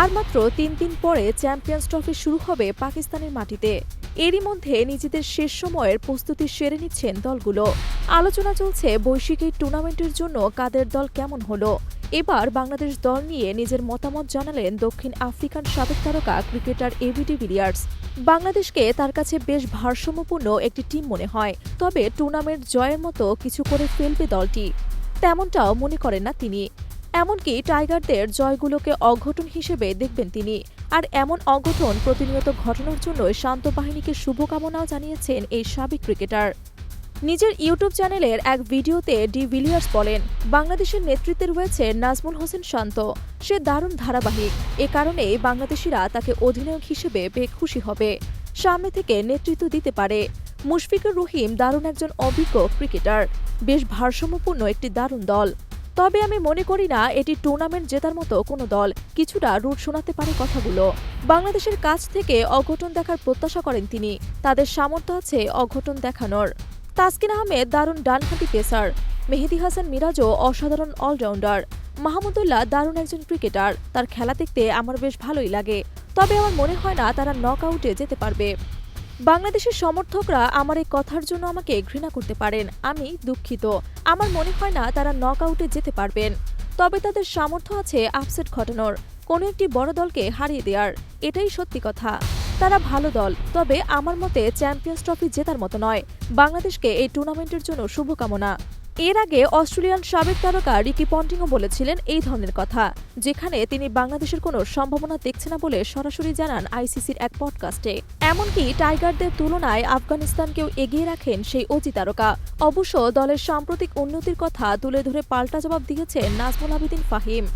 আর মাত্র তিন দিন পরে চ্যাম্পিয়ন্স ট্রফি শুরু হবে পাকিস্তানের মাটিতে। এরই মধ্যে নিজেদের শেষ সময়ের প্রস্তুতি সেরে নিচ্ছেন দলগুলো। আলোচনা চলছে বৈশ্বিক এই টুর্নামেন্টের জন্য কাদের দল কেমন হলো। এবার বাংলাদেশ দল নিয়ে নিজের মতামত জানালেন দক্ষিণ আফ্রিকান সাবেক তারকা ক্রিকেটার এবিডি বিলিয়ার্স বাংলাদেশকে তার কাছে বেশ ভারসাম্যপূর্ণ একটি টিম মনে হয়, তবে টুর্নামেন্ট জয়ের মতো কিছু করে ফেলবে দলটি। তেমনটাও মনে করেন না তিনি। এমনকি টাইগারদের জয়গুলোকে অঘটন হিসেবে দেখবেন তিনি। আর এমন অঘটন প্রতিনিয়ত ঘটনার জন্য শান্ত বাহিনীকে শুভকামনাও জানিয়েছেন এই সাবেক ক্রিকেটার। নিজের ইউটিউব চ্যানেলের এক ভিডিওতে ডি ভিলিয়ার্স বলেন, বাংলাদেশের নেতৃত্বে রয়েছে নাজমুল হোসেন শান্ত। সে দারুণ ধারাবাহিক। এ কারণেই বাংলাদেশিরা তাকে অধিনায়ক হিসেবে বেশ খুশি হবে। সামনে থেকে নেতৃত্ব দিতে পারে। মুশফিকুর রহিম দারুণ একজন অভিজ্ঞ ক্রিকেটার। বেশ ভারসাম্যপূর্ণ একটি দারুণ দল। তবে আমি মনে করি না এটি টুর্নামেন্ট জেতার মতো কোনো দল কিছুটা রুট শোনাতে পারে কথাগুলো। বাংলাদেশের কাছ থেকে অঘটন দেখার প্রত্যাশা করেন তিনি। তাদের সামর্থ্য আছে অঘটন দেখানোর। তাসকিন আহমেদ দারুণ ডানহাতি পেসার। মেহেদি হাসান মিরাজও অসাধারণ অলরাউন্ডার। মাহমুদুল্লাহ দারুণ একজন ক্রিকেটার। তার খেলা দেখতে আমার বেশ ভালোই লাগে। তবে আমার মনে হয় না তারা নক আউটে যেতে পারবে। বাংলাদেশের সমর্থকরা আমার এই কথার জন্য আমাকে ঘৃণা করতে পারেন। আমি দুঃখিত। আমার মনে হয় না তারা নক আউটে যেতে পারবেন। তবে তাদের সামর্থ্য আছে আপসেট ঘটানোর। কোনো একটি বড় দলকে হারিয়ে দেওয়ার এটাই সত্যি কথা। তারা ভালো দল, তবে আমার মতে চ্যাম্পিয়ন্স ট্রফি জেতার মতো নয়। বাংলাদেশকে এই টুর্নামেন্টের জন্য শুভকামনা। এর আগে অস্ট্রেলিয়ান সাবেক তারকা রিকি পন্টিংও বলেছিলেন এই ধরনের কথা, যেখানে তিনি বাংলাদেশের কোনো সম্ভাবনা দেখছে না বলে সরাসরি জানান আইসিসির এক পডকাস্টে। এমনকি টাইগারদের তুলনায় আফগানিস্তানকেও এগিয়ে রাখেন সেই অজি তারকা। অবশ্য দলের সাম্প্রতিক উন্নতির কথা তুলে ধরে পাল্টা জবাব দিয়েছেন নাজমুল আবেদিন ফাহিম।